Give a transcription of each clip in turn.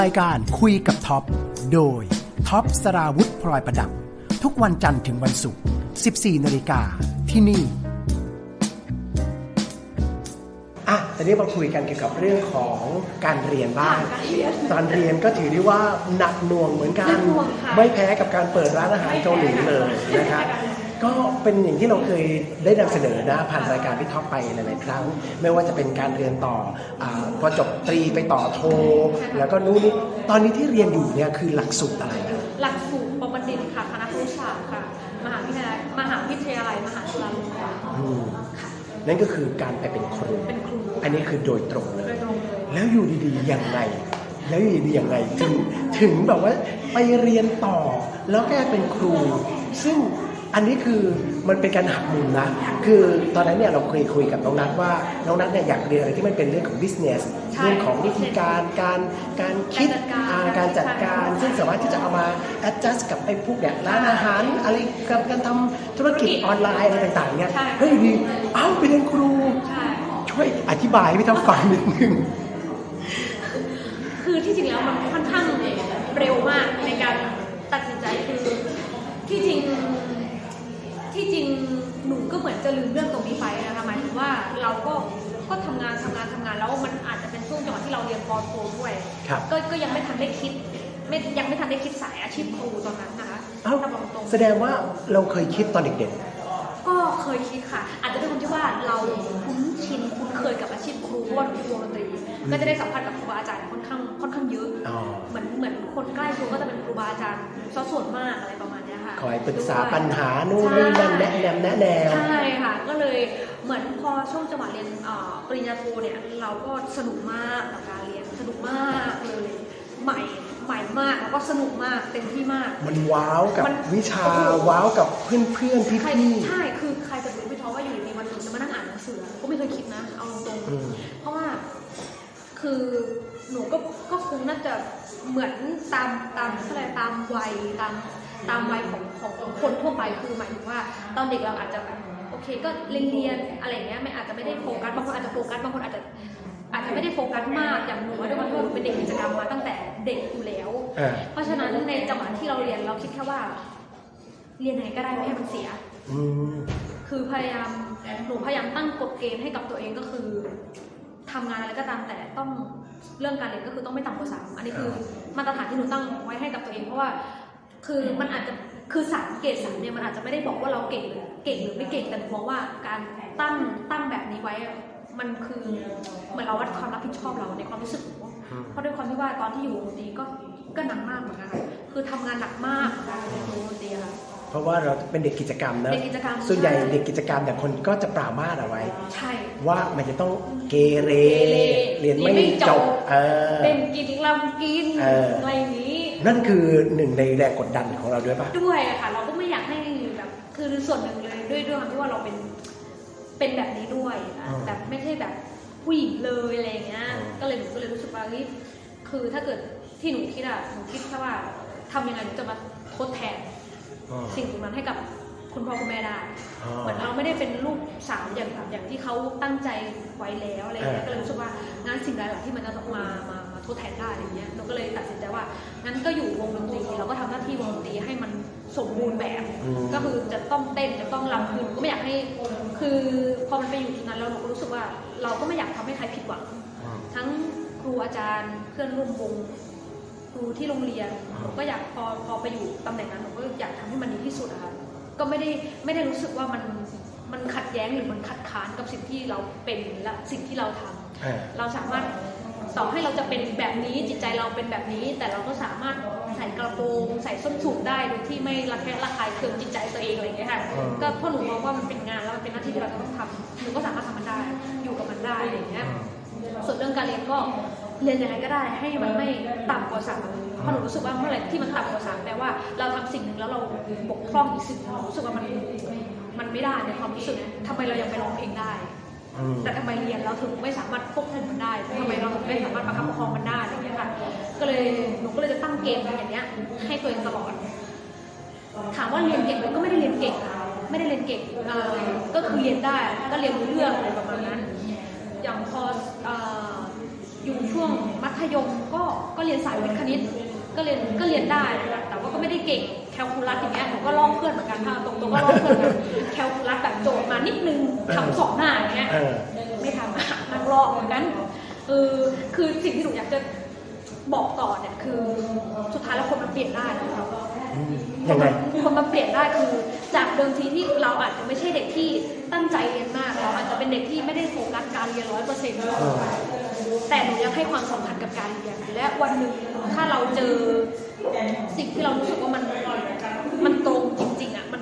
รายการคุยกับท็อป โดยท็อปสราวุธพลอยประดับ ทุกวันจันทร์ถึงวันศุกร์ 14 นาฬิกาที่นี่ อะตอนนี้มาคุยกันเกี่ยวกับเรื่องของการเรียนบ้าง การเรียน ตอนเรียนก็ถือได้ว่าหนักหน่วงเหมือนกันหนักหน่วงค่ะ ไม่แพ้กับการเปิดร้านอาหารเกาหลีเลยนะครับ ก็เป็นอย่างที่เราเคยได้นำเสนอนะผ่านรายการพี่ท็อปไปหลายๆครั้ง ไม่ว่าจะเป็นการเรียนต่ออาพอจบตรีไปต่อโท แล้วก็นู่นนี่ตอนนี้ที่เรียนอยู่เนี่ยคือหลักสูตรอะไรนะหลักสูตรปบัณฑิตค่ะคณะครุศาสตร์ค่ะมหาวิทยาลัยมหาวิทยาลัยมหาจุฬาลงกรณ์อืมค่ะนั่นก็คือการไปเป็นครูเป็นครู อันนี้คือโดยตรงเลโดยยตรงเลยแล้วอยู่ดีๆยังไงแล้วอยู่ดีๆยังไงถึงถึงแบบว่าไปเรียนต่อ แล้วแกเป็นครู ซึ่ง อันนี้คือมันเป็นการหักมุมนะ คือตอนนั้นเนี่ยเราเคยคุยกับน้องนัทว่า น้องนัทเนี่ยอยากเรียนอะไรที่มันเป็นเรื่องของ business ใช่เรื่องของวิธีการการการคิดการจัดการอ่าการจัดการซึ่งสามารถที่จะเอามา adjust กับไอ้พวกเนี่ยร้านอาหารอะไรกับการทำธุรกิจออนไลน์อะไรต่างๆเนี่ยใช่เฮ้ยอยู่ดีเอ้าไปเรียนครู ใช่ ช่วยอธิบายให้พี่ท็อปฟังนิดนึง คือที่จริงแล้วมันค่อนข้างเร็วมากในการตัดสินใจคือที่จริง ที่จริงหนูก็เหมือนจะลืมเรื่องตรงนี้ไปนะคะหมายถึงว่าเราก็ก็ทำงานทำงานทำงานแล้วมันอาจจะเป็นช่วงจังหวะที่เราเรียนปอโทด้วยครับก็ก็ยังไม่ทันได้คิดไม่ยังไม่ทันได้คิดสายอาชีพครูตอนนั้นนะคะเอ้าถ้าบอกตรงแสดงว่าเราเคยคิดตอนเด็กก็เคยคิดค่ะ อาจจะด้วยความที่ว่าเราคุ้นชินคุ้นเคยกับอาชีพครูเพราะว่าหนูอยู่วงดนตรีก็จะได้สัมผัสกับครูบาอาจารย์ค่อนข้างค่อนข้างเยอะอ๋อเหมือนเหมือนคนใกล้ตัวก็จะเป็นครูบาอาจารย์ซะส่วนมากอะไรประมาณเนี้ย ค่ะๆคอยปรึกษาปัญหานู่นนี่นั่นแนะแนวแนะแนวใช่ค่ะก็เลยเหมือนพอช่วงจังหวะเรียนเอ่อปริญญาโทเนี่ยเราก็สนุกมากกับการเรียนสนุกมากเลยใหม่ใหม่มากแล้วก็สนุกมากเต็มที่มาก มันว้าวกับมันวิชาโอ้โหว้าวกับเพื่อนเพื่อนพี่ใครพี่ใช่คือใครจะรู้พี่ท้อว่าอยู่ดีๆวันหนึงจะมานั่งอ่านหนังสือก็ไม่เคยคิดนะเอาตรงอืมๆเพราะว่าคือหนูก็ก็คงน่าจะเหมือนตามตามอะไรตามวัยตาม ตามวัยของของคนทั่วไปคือหมายถึงว่า ตอนเด็กเราอาจจะแบบโอเคก็เรียนเรียนอะไรอย่างเงี้ยไม่อาจจะไม่ได้โฟกัสบางคนอาจจะโฟกัสบางคนอาจจะอาจจะไม่ได้โฟกัสมากอย่างหนูว่าด้วยความที่ว่าหนูเป็นเด็กกิจกรรมมาตั้งแต่เด็กอยู่แล้วอ่าเพราะฉะนั้นในจังหวะที่เราเรียนเราคิดแค่ว่า เรียนยังไงก็ได้ไม่ให้มันเสียอืมคือพยายามหนูพยายามตั้งกฎเกณฑ์ให้กับตัวเองก็คือทำงานอะไรก็ตามแต่ต้องเรื่องการเรียนก็คือต้องไม่ต่ำกว่าสามอันนี้คือมาตรฐานที่หนูตั้งไว้ให้กับตัวเองเพราะว่า คือมันอาจจะคือสามเกรดสามเนี่ยมันอาจจะไม่ได้บอกว่าเราเก่งหรือเก่งหรือไม่เก่งแต่หนูมองว่าการตั้งตั้งแบบนี้ไว้อะมันคือเหมือนเราวัดความรับผิดชอบเราในความรู้สึกหนูเพราะด้วยความที่ว่าตอนที่อยู่วงดนตรีก็ก็หนักมากเหมือนกันค่ะคือทำงานหนักมากกับการเรียนรู้ดนตรีค่ะเพราะว่าเราเป็นเด็กกิจกรรมนะเด็กกิจกรรมส่วนใหญ่ใช่เด็กกิจกรรมแต่ยคนก็จะปรามาสเอาไว้ ใช่ ว่ามันจะต้องเกเรเกเรเรียนไม่เรียนไม่จจบบเออเป็นกินลำกินเออออะไรอย่างนี้ นั่นคือหนึ่งในแรงกดดันของเราด้วยปะด้วยอะค่ะ เราก็ไม่อยากให้แบบคือส่วนหนึ่งเลยด้วยด้วยความที่ว่าเราเป็นเป็นแบบนี้ด้วยอะแบบไม่ใช่แบบผู้หญิงเลยอะไรอย่างเงี้ยก็เลยหนูก็เลยรู้สึกว่าเฮ้ยคือถ้าเกิดที่หนูคิดอะหนูคิดแค่ว่าทำยังไงหนูจะมาทดแทนอ๋อสิ่งตรงนั้นให้กับคุณพ่อคุณแม่ได้อ๋อเหมือนเราไม่ได้เป็นลูกสาวอย่างอย่างที่เขาตั้งใจไว้แล้วอะไรอย่างเงี้ยเออก็เลยรู้สึกว่างานสิ่งใดหล่ะที่มันจะมามามา ทดแทนได้อะไรเงี้ยเราก็เลยตัดสินใจว่างั้นก็อยู่วงดนตรีเราก็ทำหน้าที่วงดนตรีให้มันสมบูรณ์แบบอืมก็คือจะต้องเต้นจะต้องรำคือหนูก็ไม่อยากให้คือพอมันไปอยู่ที่นั้นแล้วหนูก็รู้สึกว่า เราก็ไม่อยากทำให้ใครผิดหวังอืมทั้งครูอาจารย์เพื่อนร่วมวงครูที่โรงเรียนหนูก็อยากพอพอไปอยู่ตำแหน่งนั้นหนูก็อยากทำให้มันดีที่สุดอะค่ะก็ไม่ได้ไม่ได้รู้สึกว่ามันมันขัดแย้งหรือมันขัดขานกับสิ่งที่เราเป็นและสิ่งที่เราทำอ่าเราสามารถ ต่อให้เราจะเป็นแบบนี้จิตใจเราเป็นแบบนี้ แต่เราก็สามารถใส่กระโปรงใส่ส้นสูงได้โดยที่ไม่ระแคะระคายเคืองจิตใจตัวเองอะไรอย่างเงี้ยค่ะอืมก็เพราะหนูมองว่ามันเป็นงานแล้วมันเป็นหน้าที่ที่เราจะต้องทำหนูก็สามารถทำมันได้อยู่กับมันได้อะไรอย่างเงี้ยส่วนเรื่องการเรียนก็เรียนยังไงก็ได้ให้มันไม่ต่ำกว่าสามเพราะหนูรู้สึกว่าเมื่อไหร่ที่มันต่ำกว่าสามแปลว่าเราทำสิ่งหนึ่งแล้วเราบกพร่องอีกสิ่งหนึ่งหนูรู้สึกว่ามันมันไม่ได้ในความรู้สึกทำไมเรายังไปร้องเพลงได้อืม แต่ทำไมเรียนเราถึงไม่สามารถควบคุมมันได้ทำไมเราถึงไม่สามารถประคับประคองมันได้อะไรเงี้ยค่ะ ก็เลยหนูก็เลยจะตั้งเกณฑ์อย่างเงี้ย ให้ตัวเองตลอด ถามว่าเรียนเก่งไหมก็ไม่ได้เรียนเก่ง ไม่ได้เรียนเก่งก็คือเรียนได้ ก็เรียนรู้เรื่องอะไรประมาณนั้น อย่างพออยู่ช่วงมัธยมก็ก็เรียนสายวิทย์คณิต ก็เรียนก็เรียนได้ แต่ว่าก็ไม่ได้เก่งแคลคูลัสอย่างเงี้ยหนูก็ลอกเพื่อนเหมือนกันค่ะตรงๆก็ลอกเพื่อนกัน โจทย์มานิดนึงทำสองหน้าอย่างเงี้ยเออไม่ทำอะนักลอกเหมือนกันเออคือสิ่งที่หนูอยากจะบอกต่อเนี่ยคือสุดท้ายแล้วคนมันเปลี่ยนได้นะคะอืมยังไง คนมันเปลี่ยนได้คือ จากเดิมทีที่เราอาจจะไม่ใช่เด็กที่ตั้งใจเรียนมากเราอาจจะเป็นเด็กที่ไม่ได้โฟกัสการเรียนร้อยเปอร์เซ็นต์แต่หนูยังให้ความสำคัญกับการเรียนและวันหนึ่งถ้าเราเจอ สิ่งที่เรารู้สึกว่ามันมันตรงจริงๆอะมันตรงใจ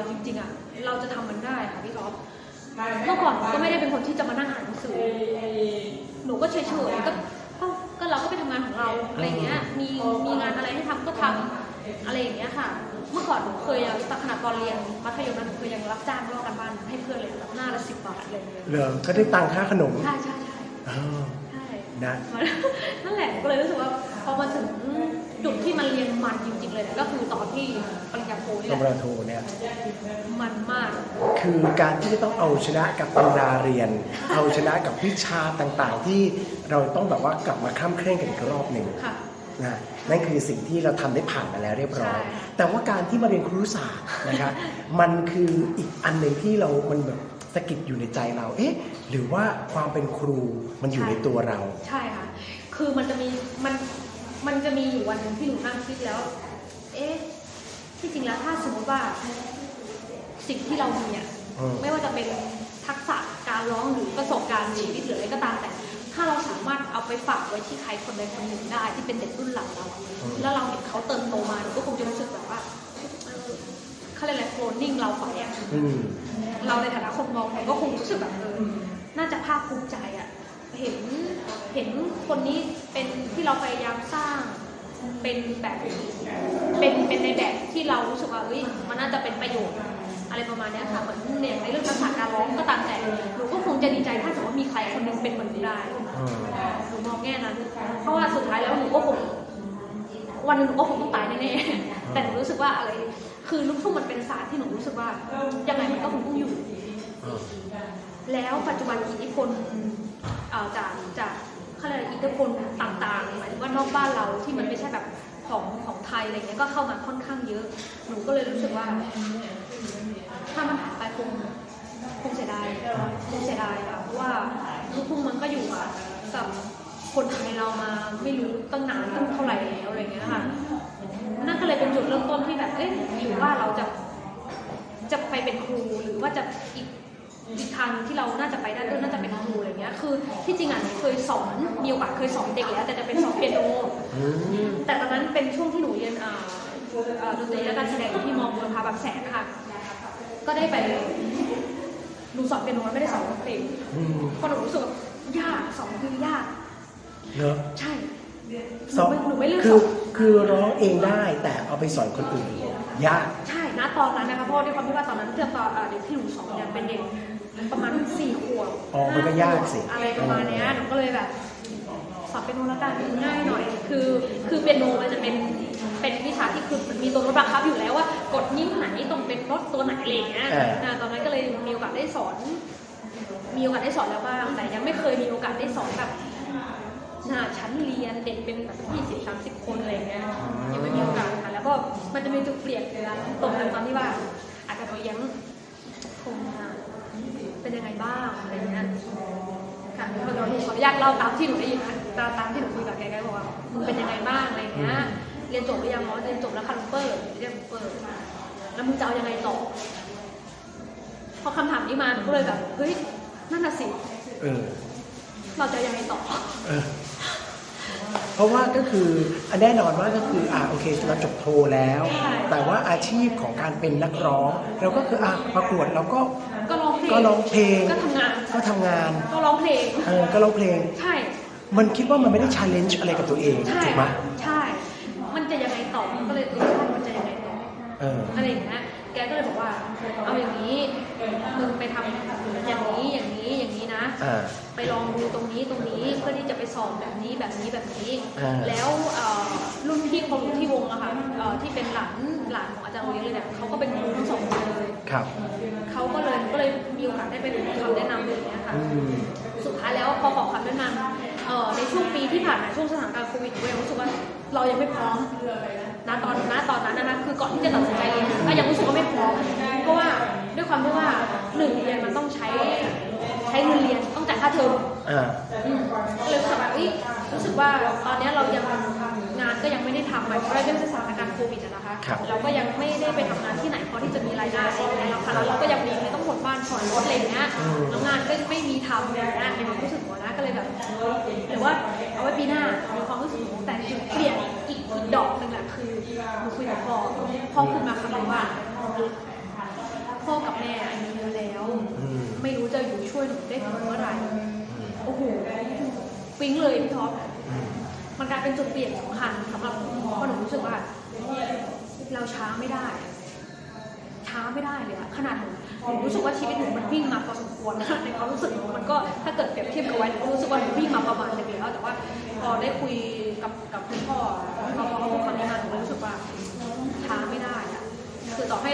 เราจริงๆอะเราจะทำมันได้ค่ะพี่ท็อปเมื่อก่อนหนูก็ไม่ได้เป็นคนที่จะมานั่งอ่านหนังสือหนูก็เฉยๆก็ก็ก็เราก็ไปทำงานของเราอะไรอย่างเงี้ยมีมีงานอะไรให้ทำก็ทำอะไรอย่างเงี้ยค่ะ เมื่อก่อนหนูเคยอะขนาดตอนเรียนมัธยมนั้นหนูเคยยังรับจ้างลอกกันบ้านให้เพื่อนเลยแบบหน้าละสิบบาทอะไรอย่างเงี้ยเหรอก็ได้ตังค่าขนมใช่ใช่ใช่อ๋อใช่นะมันนั่นแหละหนูก็เลยรู้สึกว่าพอมาถึง จุดที่มันเรียนมันจริง ๆ เลยเนี่ยก็คือตอนที่ปริญญาโทนี่ตแหำราละโทเนี่ยมันมาก คือการที่จะต้องเอาชนะกับตำราเรียน เอาชนะกับวิชาต่างๆ ที่เราต้องแบบว่ากลับมาคล่ำเคร่งกันอีกรอบหนึ่งค่ะนะนั่นคือสิ่งที่เราทำได้ผ่านมาแล้วเรียบร้อยใช่แต่ว่าการที่มาเรียนครุศาสตร์นะคะมันคืออีกอันหนึ่งที่เรา มันแบบสะกิดอยู่ในใจเรา เอ๊ะ หรือว่าความเป็นครูมันอยู่ในตัวเรา ใช่ค่ะ คือมันจะมี มัน มันจะมีอยู่วันหนึ่งที่หนูนั่งคิดแล้ว เอ๊ะ ที่จริงแล้วถ้าสมมติว่าสิ่งที่เรามีอะอืมไม่ว่าจะเป็นทักษะการร้องหรือประสบการณ์ชีวิตหรืออะไรก็ตามแต่ ถ้าเราสามารถเอาไปฝากไว้ที่ใครคนใดคนหนึ่งได้ ที่เป็นเด็กรุ่นหลังเราอะแล้วเราเห็นเขาเติบโตมาหนูก็คงจะรู้สึกแบบว่าเออเขาเรียกอะไรโคลนนิ่งเราไปอะอืมเราในฐานะคนมองเนี่ยก็คงรู้สึกแบบเออน่าจะภาคภูมิใจอะ เห็นเห็นคนนี้เป็นที่เราพยายามสร้างเป็นแบบเป็นเป็นในแบบที่เรารู้สึกว่าเอ้ยมันน่าจะเป็นประโยชน์อะไรประมาณนี้ค่ะเหมือนเนี่ยในเรื่องภาษาการร้องก็ตามแต่หนูก็คงจะดีใจถ้าสมมติว่ามีใครคนหนึงเป็นเหมือนหนูได้หนูมองแง่นั้นเพราะว่าสุดท้ายแล้วหนูก็คงวันหนึงหนูก็คงต้องตายแน่ๆแต่หนูรู้สึกว่าอะไร คือลูกทุ่งมันเป็นศาสตร์ที่หนูรู้สึกว่ายังไงมันก็คงต้องอยู่ แล้วปัจจุบันอิทธิพล จากจากเขาเรียกอะไรอิทธิพลต่างๆหมายถึงว่านอกบ้านเราที่มันไม่ใช่แบบของของไทยอะไรเงี้ยก็เข้ามาค่อนข้างเยอะ หนูก็เลยรู้สึกว่า ถ้ามันหายไปคงคงเสียดายคงเสียดายค่ะเพราะว่าลูกทุ่งมันก็อยู่อะกับคนไทยเรามาไม่รู้ตั้งนานตั้งเท่าไหร่แล้วอะไรเงี้ยค่ะนั่นก็เลยเป็นจุดเริ่มต้นที่แบบเอ๊ะหรือว่าเราจะจะไปเป็นครูหรือว่าจะอีก อีกทางหนึ่งที่เราน่าจะไปได้ก็น่าจะเป็นครูอะไรเงี้ยคือที่จริงอะหนูเคยสอนมีโอกาสเคยสอนเด็กแล้วแต่จะเป็นสอนเปียโนอืมแต่ตอนนั้นเป็นช่วงที่หนูเรียนอ่าอ่าดนตรีและการแสดงอยู่ที่มอบุรพาบางแสนนะคะก็ได้ไปหนูสอนเปียโนแล้วไม่ได้สอนร้องเพลงอืมเพราะหนูรู้สึกว่ายากสอนคือยากเนอะใช่หสนูอนไม่หนูไม่เลือกคืสออนคือร้องเองได้แต่เอาไปสอนคนอื่นยากใช่นะตอนนั้นนะคะเพราะว่าด้วยความที่ว่าตอนนั้นเทียบตอนอ่าเด็กที่หนูสอนเนี่ยเป็นเด็ก ประมาณสี่ขวบอ๋อมันก็ยากสิ อะไรประมาณเนี้ยหนูก็เลยแบบสอนเปียโนแล้วกันง่ายหน่อย คือคือเปียโนมันจะเป็นเป็นวิชาที่คือมันมีตัวโน้ตบังคับอยู่แล้วว่ากดนิ้วไหนต้องเป็นโน้ตตัวไหนอะไรอย่างเงี้ยเออ นะตอนนั้นก็เลยมีโอกาสได้สอน มีโอกาสได้สอนแล้วบ้าง แต่ยังไม่เคยมีโอกาสได้สอนแบบหน้าชั้นเรียนเด็กเป็นแบบยี่สิบสามสิบคนอะไรอย่างเงี้ยยังไม่มีโอกาสค่ะแล้วก็มันจะมีจุดเปลี่ยนตรงกันตอนที่ว่าอาจจะโดยยังคงจะ เป็นยังไงบ้างอะไรอย่างเงี้ยค่ะเดี๋ยวเราขออนุญาตเล่าตามที่หนูได้ยินนะตามตามที่หนูคุยกับแกแกบอกว่ามึงเป็นยังไงบ้างอะไรอย่างเงี้ยเรียนจบหรือยังอ๋อเรียนจบแล้วค่ะลุงเปิดเรียนเปิดแล้วมึงจะเอายังไงต่อพอคำถามนี้มาหนูก็เลยแบบเฮ้ยนั่นน่ะสิเออเราจะยังไงต่อเออเพราะว่าก็คืออันแน่นอนว่าก็คืออ่าโอเคเราจบโทแล้วใช่แต่ว่าอาชีพของการเป็นนักร้องเราก็คืออะประกวดเราก็ ก็ร้องเพลงก็ร้องเพลง ก็ทำงาน ก็ทำงาน ก็ร้องเพลง เออ ก็ร้องเพลง ใช่ มันคิดว่ามันไม่ได้ชาเลนจ์อะไรกับตัวเองใช่ถูกไหมใช่ มันจะยังไงต่อ มันก็เลยเออมันจะยังไงต่อ เออ อะไรอย่างเงี้ย แกก็เลยบอกว่า เอาอย่างนี้มึงไปทำอย่างนี้อย่างนี้อย่างนี้นะ อ่า ไปลองดูตรงนี้ตรงนี้เพื่อที่จะไปสอบแบบนี้แบบนี้แบบนี้ อ่า แล้วเอ่อรุ่นพี่คนที่วงอะค่ะเอ่อที่เป็นหลานหลานของอาจารย์โอเลี้ยงเลยเนี่ยเขาก็เป็นครูทั้งสองคนเลยครับ เขาก็เลยก็เลยมีโอกาสได้ไปขอคำแนะนำอะไรอย่างเงี้ยค่ะ อืม สุดท้ายแล้วพอขอคำแนะนำเอ่อในช่วงปีที่ผ่านมาช่วงสถานการณ์โควิดหนูก็ยังรู้สึกว่าเรายังไม่พร้อม ณตอนณตอนนั้นนะคะคือก่อนที่จะตัดสินใจเรียนก็ยังรู้สึกว่าไม่พร้อมเพราะว่าด้วยความที่ว่าหนึ่งเรียนมันต้องใช้ใช้เงินเรียนต้องจ่ายค่าเทอมอ่า อืมก็เลยรู้สึกว่าเอ้ยรู้สึกว่าตอนเนี้ยเรายังงานก็ยังไม่ได้ทำหมายถึงว่าด้วยสถานการณ์โควิดอะนะคะ ครับ เราก็ยังไม่ได้ไปทำงานที่ไหนพอที่จะมีรายได้อะไรอย่างเงี้ยแล้วค่ะแล้วเราก็ยังมีไม่ต้องหมดบ้านผ่อนรถอะไรอย่างเงี้ยแล้วงานก็ไม่มีทำอะไรอย่างเงี้ยในความรู้สึกหัวนะก็เลยแบบหรือว่า เอาไว้ปีหน้ามีความรู้สึกหนูแต่จุดเปลี่ยนอีกอีกดอกหนึ่งแหละคือหนูคุยกับพ่อพ่อพูดมาคำนึงว่าพ่อกับแม่อายุเยอะแล้วอืมไม่รู้จะอยู่ช่วยหนูได้ถึงเมื่อไหร่โอ้โหปิ๊งเลยพี่ท็อปอืมมันกลายเป็นจุดเปลี่ยนสำคัญสำหรับหนูเพราะหนูรู้สึกว่า เราช้าไม่ได้ ช้าไม่ได้เลยอะขนาดหนู หนูรู้สึกว่าชีวิตหนูมันวิ่งมาพอสมควรนะในความรู้สึกหนูมันก็ถ้าเกิดเปรียบเทียบกับไว้หนูรู้สึกว่าหนูวิ่งมาประมาณหนึงแล้วแต่ว่าพอได้คุยกับกับคุณพ่อเขาเขาพูดคำนี้มาหนูก็รู้สึกว่าช้าไม่ได้อะคือต่อให้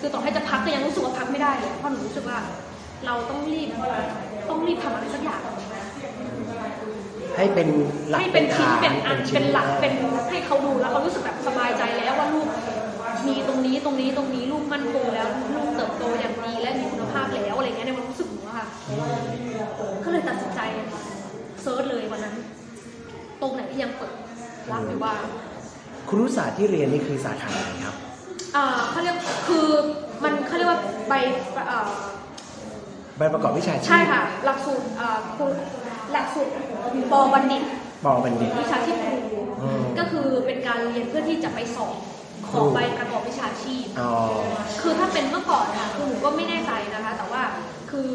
คือต่อให้จะพักก็ยังรู้สึกว่าพักไม่ได้เลยเพราะหนูรู้สึกว่า เราต้องรีบต้องรีบทำอะไรสักอย่างให้เป็นหลักให้เป็นชิ้นเป็นอันชิ้เป็นหลักเป็นให้เขาดูแล้วเขารู้สึกแบบสบายใจแล้วว่าลูก มีตรงนี้ตรงนี้ตรงนี้ลูกมั่นคงแล้วลูกเติบโตอย่างดีและมีคุณภาพแล้วอะไรเงี้ยในความรู้สึกหนูอะค่ะก็เลยตัดสินใจเซิร์ชเลยวันนั้น ตรงไหนที่ยังเปิดรับอยู่ว่างครุศาสตร์ที่เรียนนี่คือสาขาไหนครับอ่าเขาเรียกคือมันเขาเรียกว่าใบอ่าใบประกอบวิชาชีพใช่ค่ะ หลักสูตรอ่าครูหลักสูตรปบัณฑิตปอบัณฑิตวิชาชีพครูอืมก็คือเป็นการเรียนเพื่อที่จะไปสอบ ขครูอใบประกอบวิชาชีพ อ๋อ คือถ้าเป็นเมื่อก่อนค่ะคือหนูก็ไม่แน่ใจนะคะ แต่ว่าคือ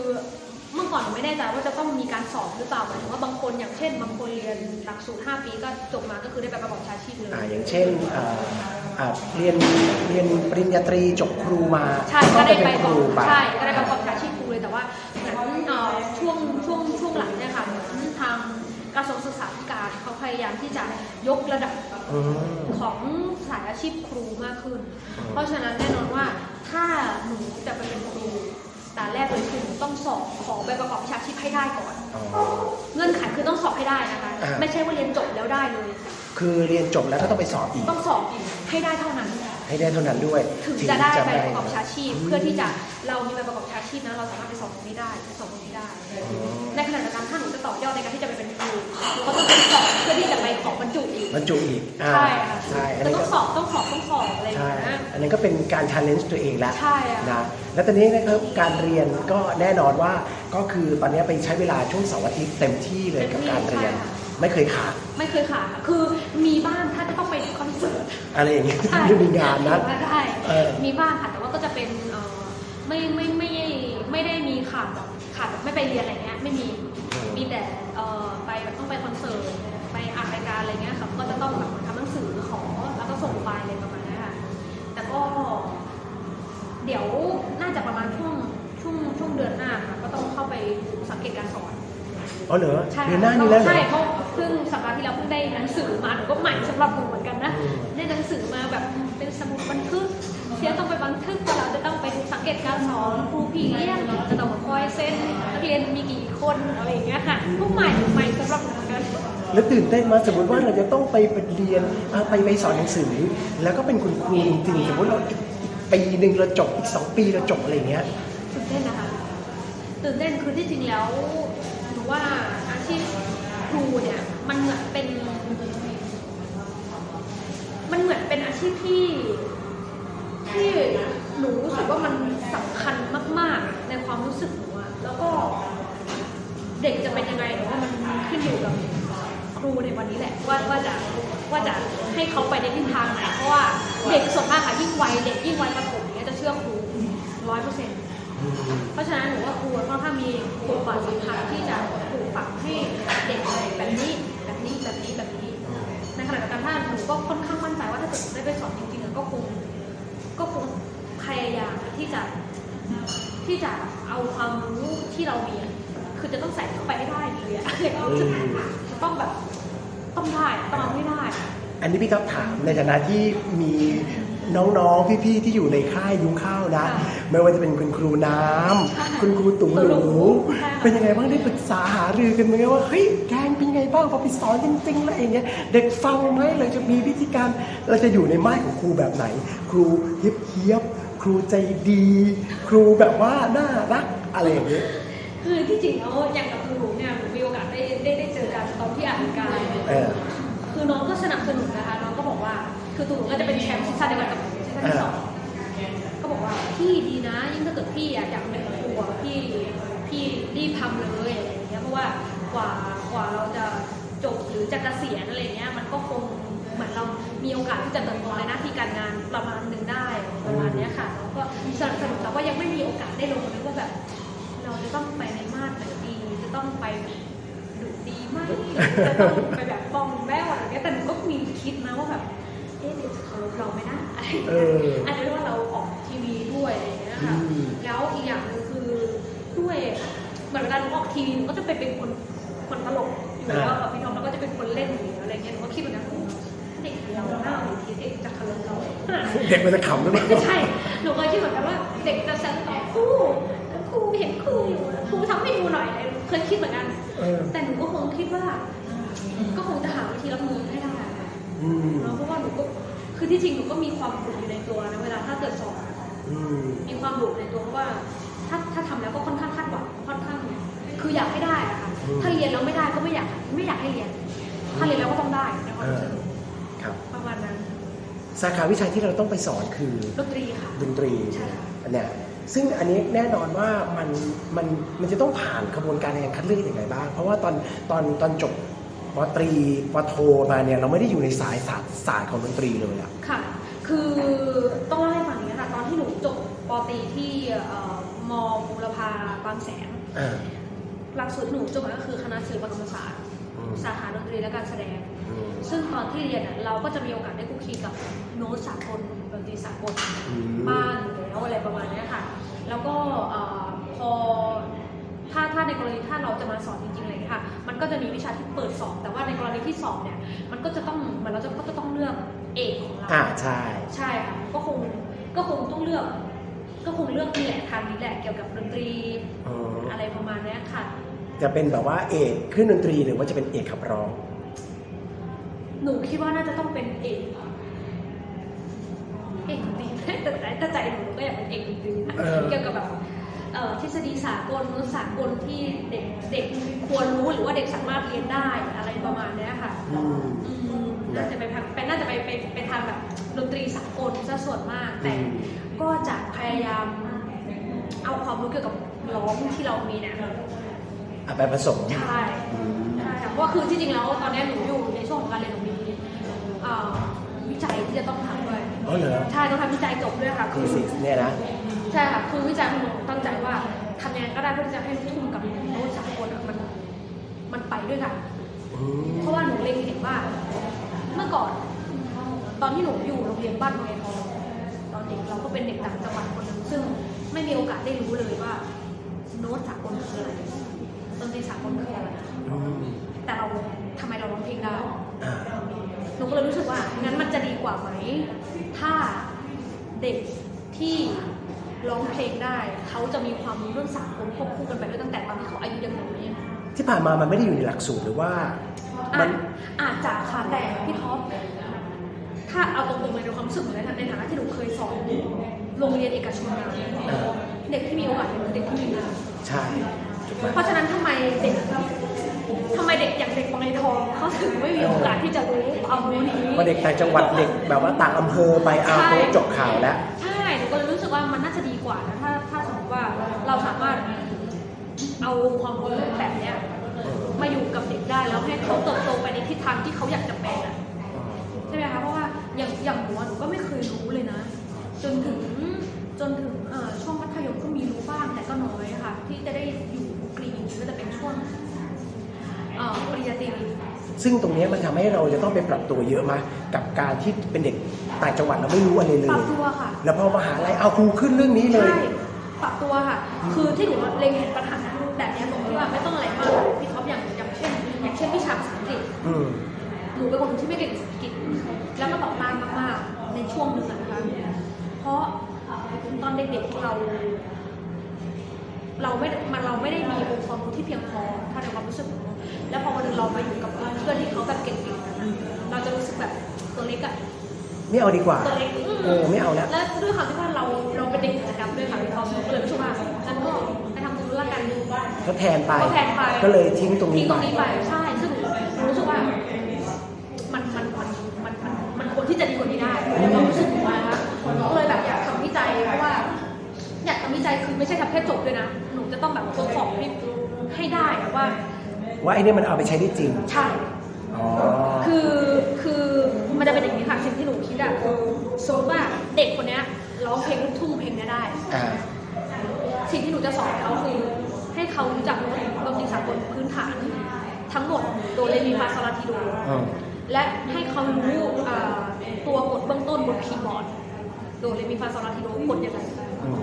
เมื่อก่อนหนูไม่แน่ใจว่าจะต้องมีการสอบหรือเปล่าหมายถึงว่าบางคนอย่างเช่น บางคนเรียนหลักสูตร5ปีก็จบมาก็คือได้ใบประกอบวิชาชีพเลย อ่าอย่างเช่นอ่าอ่าเรียนเรียนปริญญาตรีจบครูมาใช่ก็ก็ไปได้เป็ไปนคก่อรูนไป ใช่ก็ได้ไปประกอบวิชาชีพครูเลยแต่ว่าเหมือนเอ่อช่วงช่วงช่วงหลังเนี่ยค่ะเหมือนทางกระทรวงศึกษาธิการเขา พยายามที่จะยกระดับอืมของสายอาชีพครูมากขึ้นอืมเพราะฉะนั้นแน่นอนว่าถ้าหนูจะไปเป็นครูแต่แรกเลยคือหนูต้องสอบขอใบประกอบวิชาชีพให้ได้ก่อนอ๋อเงื่อนไขคือต้องสอบให้ได้นะคะอ่าไม่ใช่ว่าเรียนจบแล้วได้เลย คือเรียนจบแล้วก็ต้องไปสอบอีก ต้องสอบอีกให้ได้เท่านั้นให้ได้เท่านั้นด้วย ถึงจะได้ใบประกอบวิชาชีพ เพื่อที่จะเรามีใบประกอบวิชาชีพนะเราสามารถไปสอบตรงนี้ได้ไปสอบตรงนี้ได้อ๋อในขณะเดียวกันถ้าหนูจะต่อยอดในการที่จะไปเป็นครูหนูก็ต้องไปสอบเพื่อที่จะไปขอบรรจุอีก บรรจุอีกอ่าใช่ค่ะใช่อันจะนี้ต้อก็งสอบต้องสอบต้องสอบอะไรอย่างใช่ เงี้ย อันนั้นก็เป็นการ challenge ตัวเองแล้วใช่อะนะ แล้วตอนนี้นะครับการเรียนก็แน่นอนว่าก็คือตอนนี้ไปใช้เวลาช่วงเสาร์อาทิตย์เต็มที่เลยกับการเรียนไม่เคยขาดไม่เคยขาดค่ะคือมีบ้างถ้าจะต้องไปคอนเสิร์ต อะไรอย่างเงี้ยใช่ไม่มีงานนะได้เออมีบ้างค่ะ แต่ว่าก็จะเป็นเอ่อไม่ไม่ไม่ไม่ได้มีขาดแบบขาดแบบไม่ไปเรียนอะไรเงี้ยไม่มีมีแต่เอ่อไปแบบต้องไปคอนเสิร์ตไปอ่านรายการอะไรเงี้ยค่ะก็จะต้องแบบทำหนังสือขอแล้วก็ส่งไฟล์อะไรประมาณนี้ค่ะแต่ก็ เดี๋ยวน่าจะประมาณช่วงช่วงช่วงเดือนหน้าค่ะก็ต้องเข้าไปสังเกตการสอนอ๋อเหรอใช่เรียนหน้านี้แล้วเหรอใช่เพราะเพิ่งสัปดาห์ที่แล้วเพิ่งได้หนังสือมาหนูก็ใหม่สำหรับหนูเหมือนกันนะอืมได้หนังสือมาแบบเป็นสมุดบันทึกเที่ยต้องไปบันทึกว่าเราจะต้องไปดูสังเกตการสอนครูพี่เลี้ยงจะต้องมาคอยเซ็นนักเรียนมีกี่คนอะไรอย่างเงี้ยค่ะทุกใหม่ใหม่สำหรับหนูเหมือนกัน แล้วตื่นเต้นมาสมมติว่าเราจะต้องไปเรียนไปไปสอนหนังสือ แล้วก็เป็นคุณครูจริงๆสมมติเราอีกปีหนึ่งเราจบอีกสองปีเราจบอะไรเงี้ยตื่นเต้นนะคะตื่นเต้นคือที่จริงแล้วหนูว่าอาชีพครูเนี่ยมันเหมือนเป็น มันเหมือนเป็นอาชีพที่ที่หนูรู้สึกว่ามันสำคัญมาก ๆ ในความรู้สึกหนูอะแล้วก็เด็กจะเป็นยังไงหนูว่ามันขึ้นอยู่กับ ครูในวันนี้แหละว่าว่าจะว่าจะให้เขาไปในทิศทางไหนเพราะว่าเด็กส่วนมากค่ะยิ่งวัยเด็กยิ่งวัยประถมเนี่ยจะเชื่อครูร้อยเปอร์เซ็นต์เพราะฉะนั้นหนูว่าครูค่อนข้างมีบทบาทสำคัญที่จะปลูกฝังให้เด็กแบบนี้แบบนี้แบบนี้แบบนี้ในขณะเดียวกันถ้าหนูก็ค่อนข้างมั่นใจว่าถ้าเกิดได้ไปสอนจริงๆก็คงก็คงพยายามที่จะที่จะเอาความรู้ที่เรามีคือจะต้องใส่เข้าไปให้ได้เลยอะ อย่างเราจะจะต้องแบบต้องได้ต้องเอาให้ได้ อันนี้พี่ท็อปถามในฐานะที่มีคน้องๆ พี่ๆ ที่อยู่ในค่ายยุ้งข้าวนะ ค่ะไม่ว่าจะเป็นคุณครูน้ำค่ะคุณครูตู่หตู่หนูนูค่ะ เป็นยังไงบ้างได้ปรึกษาหารือกันไหมว่าเฮ้ยแกงเป็นยังไงบ้างพอไปสอนจริงๆแล้วเองเนี่ยเด็กฟังไหมเราจะมีวิธีการเราจะอยู่ในไม้ของครูแบบไหน ครูเฮียบเฮียบๆครูใจดี ครูแบบว่าน่ารักอะไรอย่างเงี้ย คือที่จริงแล้วอย่างกับหนูเนี่ยหนูมีโอกาสได้ได้ได้เจอกันตอนที่อ่านการเออ คือน้องก็สนับสนุนนะคะน้องก็บอกว่า คือตัวหนูก็จะเป็นแชมป์ซีซั่นเดียวกันกับหนูซีซั่นที่สองก็บอกว่าพี่ดีนะ ยิ่งถ้าเกิดพี่อะอยากเป็นครูอะพี่พี่รีบทำเลยอะไรอย่างเงี้ยเพราะว่ากว่ากว่าเราจะจบหรือจะเกษียณอะไรเงี้ยมันก็คงเหมือนเรามีโอกาสที่จะเติบโตในหน้าที่การงานประมาณหนึ่งได้ประมาณเนี้ยค่ะแล้วก็สนับสนุนแต่ว่ายังไม่มีโอกาสได้ลงเลยว่าแบบ เราจะต้องไปในมาตรไหนดีจะต้องไปดุดีไหมจะต้องไปแบบบองแววอะไรเงี้ยแต่หนูก็มีคิดนะว่าแบบเอ๊ะเดี๋ยวจะเคารพเราไหมนะอะไรอย่างเอเงี้ยออาจจะเป็นว่าเราออกทีวีด้วยอะไรอย่างเงี้ยค่ะอืมแล้วอีกอย่างหนึงคือด้วยเหมือนเวลาหนูออกทีวีหนูก็จะไปเป็นคนคนตลกอยู่แล้วกับพี่ทอมแล้วก็จะเป็นคนเล่นอยู่แล้วอะไรเงี้ยหนูก็คิดเหมือนกันเด็กเราหน้าหรือทีเด็กจะเคารพเราเด็กมันจะขำหรือเปล่าไม่ใช่หนูเคยคิดเหมือนกันว่าเด็กจะแซวต่อค รูครูเห็นครูอยู่ครูทำให้ดูหน่อยอะไรเคยคิดเหมือนกัน เออแต่หนูก็คงคิดว่า ก็คงจะหาวิธีรับมือให้ได้ค่ะอืมเนาะเพราะว่าหนูก็คือที่จริงหนูก็มีความดุอยู่ในตัวนะเวลาถ้าเกิดสอนอืมมีความดุในตัวเพราะว่า ถ้าถ้าทำแล้วก็ค่อนข้างคาดหวังค่อนข้างคืออยากให้ได้อะค่ะถ้าเรียนแล้วไม่ได้ก็ไม่อยากไม่อยากให้เรียน ถ้าเรียนแล้วก็ต้องได้ในความรู้สึกครับ ประมาณนั้นสาขาวิชาที่เราต้องไปสอนคือดนตรีค่ะ ดนตรีใช่ค่ะอันเนี้ย ซึ่งอันนี้แน่นอนว่ามันมันมันจะต้องผ่านกระบวนการในการคัดเลือกอย่างไรบ้าง เพราะว่าตอนตอนตอนจบปตรีปโทมาเนี่ยเราไม่ได้อยู่ในสายศาสตร์ศาสตร์ของดนตรีเลยอะค่ะ คือต้องเล่าให้ฟังอย่างนี้ยค่ะตอนที่หนูจบปอตรีที่เอ่อมบูรพาบางแสนอ่าหลักสูตรที่หนูจบมาก็คือคณะศิลปกรรมศาสตร์อืมสาขาดนตรีและการแสดงอืมซึ่งตอนที่เรียนอะเราก็จะมีโอกาสได้คุกคีกับโน้ตสากลดนตรีสากลอืมบ้าง อยู่แล้วอะไรประมาณเนี้ยค่ะ แล้วก็เอ่อพอถ้าถ้าในกรณีถ้าเราจะมาสอนจริงๆอะไรอย่างเลยค่ะ มันก็จะมีวิชาที่เปิดสอบ แต่ว่าในกรณีที่สอบเนี่ยมันก็จะต้องเหมือนเราจะก็จะต้องเลือกเอกของเราอ่าใช่ใช่ค่ะก็คงก็คงต้องเลือก ก็คงเลือกนี่แหละทางนี้แหละเกี่ยวกับดนตรีอืมอะไรประมาณเนี้ยค่ะ จะเป็นแบบว่าเอกขึ้นดนตรีหรือว่าจะเป็นเอกขับร้อง หนูคิดว่าน่าจะต้องเป็นเอกเอกดนตรีแต่แต่แต่ใจหนู ก็อยากเป็นเอกดนตรีนะเออเกี่ยวกับแบบเอ่อทฤษฎีสากลนุสากลที่เด็กเด็กควรรู้หรือว่าเด็กสามารถเรียนได้อะไรประมาณเนี้ยค่ะอืมอืมน่าจะไปทางเป็นน่าจะไปไปไปทางแบบดนตรีสากลซะส่วนมาก แต่อืมก็จะพยายามเอาความรู้เกี่ยวกับร้องที่เรามีเนี่ยอะไปผสมใช่อืมใช่ค่ะเพราะว่าคือที่จริงแล้วตอนนี้หนูอยู่ในช่วงของการเรียนหนูมีเอ่อวิจัยที่จะต้องทำด้วย อ๋อเหรอใช่ต้องทำวิจัยจบด้วยค่ะทีสิเนี่ยนะใช่ค่ะคือวิจัยของหนูตั้งใจว่าทำยังไงก็ได้เพื่อที่จะให้ลูกทุ่งกับโน้ตสากลอะมันมันไปด้วยกันอืมเพราะว่าหนูเล็งเห็นว่า เมื่อก่อน ตอนที่หนูอยู่โรงเรียนบ้านเมืองทองตอนเด็กเราก็เป็นเด็กต่างจังหวัดคนหนึ่งซึ่งไม่มีโอกาสได้รู้เลยว่า โน้ตสากลคืออะไรดนตรีสากลคืออะไรอืมแต่เราทำไมเราร้องเพลงได้อ่า หนูก็เลยรู้สึกว่างั้นมันจะดีกว่าไหม ถ้าเด็กที่ร้องเพลงได้ เขาจะมีความรู้เรื่องสากลควบคู่กันไปด้วยตั้งแต่ตอนที่เขาอายุยังน้อยที่ผ่านมามันไม่ได้อยู่ในหลักสูตรหรือว่าอามัจนอาจจะค่ะแต่พี่ท็อปถ้าเอาตรงๆเลยในความรู้สึกหนูในฐานะในฐานะที่หนูเคยสอนโรงเรียนเอกชนมาอ่าเด็กที่มีโอกาสเป็นคือเด็กที่มีงานใช่ถูกไหมเพราะฉะนั้นทำไมเด็ก ทำไมเด็กอย่างเด็กบางไอทองเขาถึงไม่มีโอกาสที่จะรู้ความรู้นี้ว่าเด็กต่างจังหวัดเด็กแบบว่าต่างอำเภอไปเอาใช่โต๊ะจบข่าวแล้วใช่หนูก็เลยรู้สึกว่ามันน่าจะดีกว่านะถ้าถ้าสมมติว่าเราสามารถเอาความรู้แบบเนี้ยมาอยู่กับเด็กได้แล้วให้เขาเติบโตไปในทิศทางที่เขาอยากจะเป็นอะใช่ไหมคะเพราะว่าอย่างอย่างหนูอะหนูก็ไม่เคยรู้เลยนะ จนถึงจนถึงเอ่อช่วงมัธยมก็มีรู้บ้างแต่ก็น้อยค่ะ ที่จะได้อยู่กรีนก็จะเป็นช่วงเอ่อ ปริญญาตรีซึ่งตรงเนี้ยมันทำให้เราจะต้องไปปรับตัวเยอะมากกับการที่เป็นเด็กต่างจังหวัดเราไม่รู้อะไรเลปรับยตัวค่ะ แล้วพอมหาลัยเอาครูขึ้นเรื่องนี้เลยใช่ปรับตัวค่ะ คือที่หนูเล็งเห็นปัญหาแบบเนี้ยตรงที่ว่าไม่ต้องอะไรมากพี่ท็อปอย่างอย่างเช่น อย่างเช่นวิชาภาษาอังกฤษอืมหนูเป็นคนที่ไม่เก่งภาษาอังกฤษแล้วก็ตอบต้านมากๆในช่วงหนึ่งอะนะคะเพราะตอนเด็กๆเราเราไม่ได้มันเราไม่ได้มีองค์ความรู้ที่เพียงพอถ้าในความรู้สึกของเรา แล้วพอวันหนึงเรามาอยู่กับเพื่อนที่เขาแบบเก่งๆอะเราจะรู้สึกแบบตัวเล็กอะไม่เอาดีกว่า ตัวเล็กเออไม่เอาแล้ว แล้วด้วยความที่ว่าเราเราเป็นเด็กกิจกรรมด้วยค่ะเราเลยรู้สึกว่าฉันก็ไปทำตรงนู้นละกันทดแทนไปทดแทนไปก็เลยทิ้งตรงนี้ทิ้งไปตรงนี้ไปใช่ซึ่งหนูรู้สึกว่ามันมันมันมันมันมันควรที่จะดีกว่านี้ได้ในความรู้สึกของเรานะคะก็เลยแบบอยากทำวิจัยเพราะว่า อยากทำวิจัยคือไม่ใช่ทำแค่จบด้วยนะ หนูจะต้องแบบทดสอบให้ให้ได้อะว่า ว่าไอ้นี่มันเอาไปใช้ได้จริง ใช่ อ๋อ คือคือมันจะเป็นอย่างนี้ค่ะสิ่งที่หนูคิดอะคือสมมติว่าเด็กคนเนี้ยร้องเพลงลูกทุ่งเพลงเนี้ยได้ อ่า สิ่งที่หนูจะสอนเขาคือ ให้เขารู้จักดนตรีสากลพื้นฐาน ทั้งหมดโดเรมีฟาซาลาทีโด อืม และให้เขารู้อ่าตัวกดเบื้องต้นบนคีย์บอร์ดโดเรมีฟาซาลาทีโดกดยังไง อืม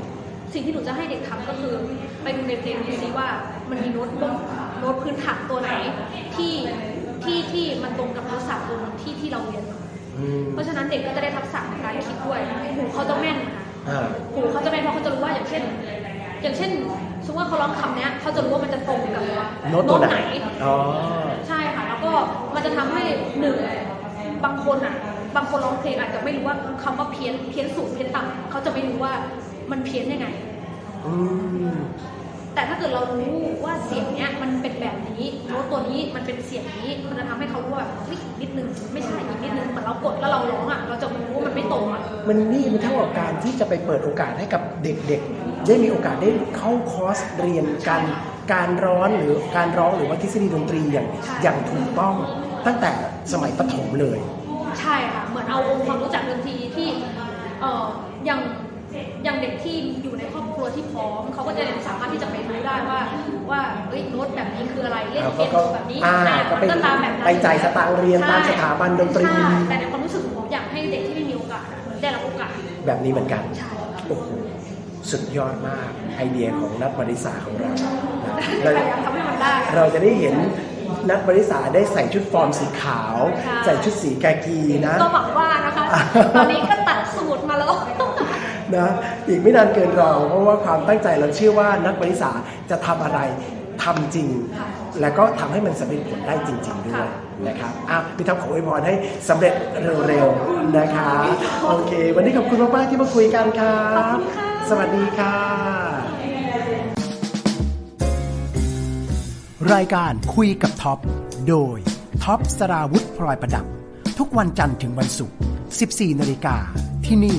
สิ่งที่หนูจะให้เด็กทำก็คือ ไปดูในเพลงดูซิว่ามันมีโน้ตเบื้อง โน้ตพื้นฐานตัวไหนที่ที่ที่มันตรงกับโน้ตสากลที่ที่เราเรียนมาอืมเพราะฉะนั้นเด็กก็จะได้ทักษะในการคิดด้วยหูเขาจะแม่นค่ะอ่าหูเขาจะแม่นเพราะเขาจะรู้ว่าอย่างเช่น อย่างเช่นสมมติว่าเขาร้องคำเนี้ยเขาจะรู้ว่ามันจะตรงกับโน้ตตัวไหนอ๋อใช่ค่ะแล้วก็มันจะทำให้หนึ่งบางคนอะบางคนร้องเพลงอาจจะไม่รู้ว่าคำว่าเพี้ยนเพี้ยนสูงเพี้ยนต่ำเขาจะไม่รู้ว่ามันเพี้ยนยังไงอืม แต่ถ้าเกิดเรารู้ว่าเสียงเนี้ยมันเป็นแบบนี้โน้ตตัวนี้มันเป็นเสียงนี้ มันจะทำให้เขารู้ว่าแบบเฮ้ยอีกนิดนึงไม่ใช่อีกนิดนึงเหมือนเรากดแล้วเราร้องอะเราจะรู้ว่ามันไม่ตรงอะมันนี่มันเท่ากับการที่จะไปเปิดโอกาสให้กับเด็กๆ ได้มีโอกาสได้เข้าคอร์สเรียนการการร้อนหรือการร้องหรือว่าทฤษฎีดนตรีอย่างใช่อย่างถูกต้องตั้งแต่สมัยประถมเลย ใช่ค่ะเหมือนเอาองค์ความรู้จักดนตรีที่เอ่ออย่างอย่างเด็กที่อยู่ในครอบครัวที่พร้อมเขาก็จะ ไปรู้ได้ว่าว่าเอ้ยโน้ตแบบนี้คืออะไรเล่นอ่าเปียโนแบบนี้อ่าอ่าก็ไปมันก็ตามแบบนั้นไปจ่ายสตางค์เรียนใช่ตามสถาบันดนตรีใช่แต่ในความรู้สึกของผมอยากให้เด็กที่ไม่มีโอกาสอะได้รับโอกาสแบบนี้เหมือนกันใช่โอ้โหสุดยอดมากไอเดียของนัทบริษาของเรานะพเรายายามทำให้มันได้เราจะได้เห็นนัทบริษาได้ใส่ชุดฟอร์มสีขาวใช่ใส่ชุดสีกากีนะก็หวังว่านะคะตอนนี้ก็ตัดสูตรมาแล้ว นะอีกไม่นานเกินรอเพราะว่าความตั้งใจเราเชื่อว่านักบริษาจะทำอะไรทำจริงค่ะแล้วก็ทำให้มันสำเร็จผลได้จริง ๆ ด้วยค่ะนะครับอะพี่ท็อปขออวยพรให้สำเร็จเร็วๆนะคะโอเค วันนี้ขอบคุณมากๆที่มาคุยกันครับขอบคุณค่ะสวัสดีค่ะ รายการคุยกับท็อปโดยท็อปสราวุธพลอยประดับ ทุกวันจันทร์ถึงวันศุกร์ 14 นาฬิกาที่นี่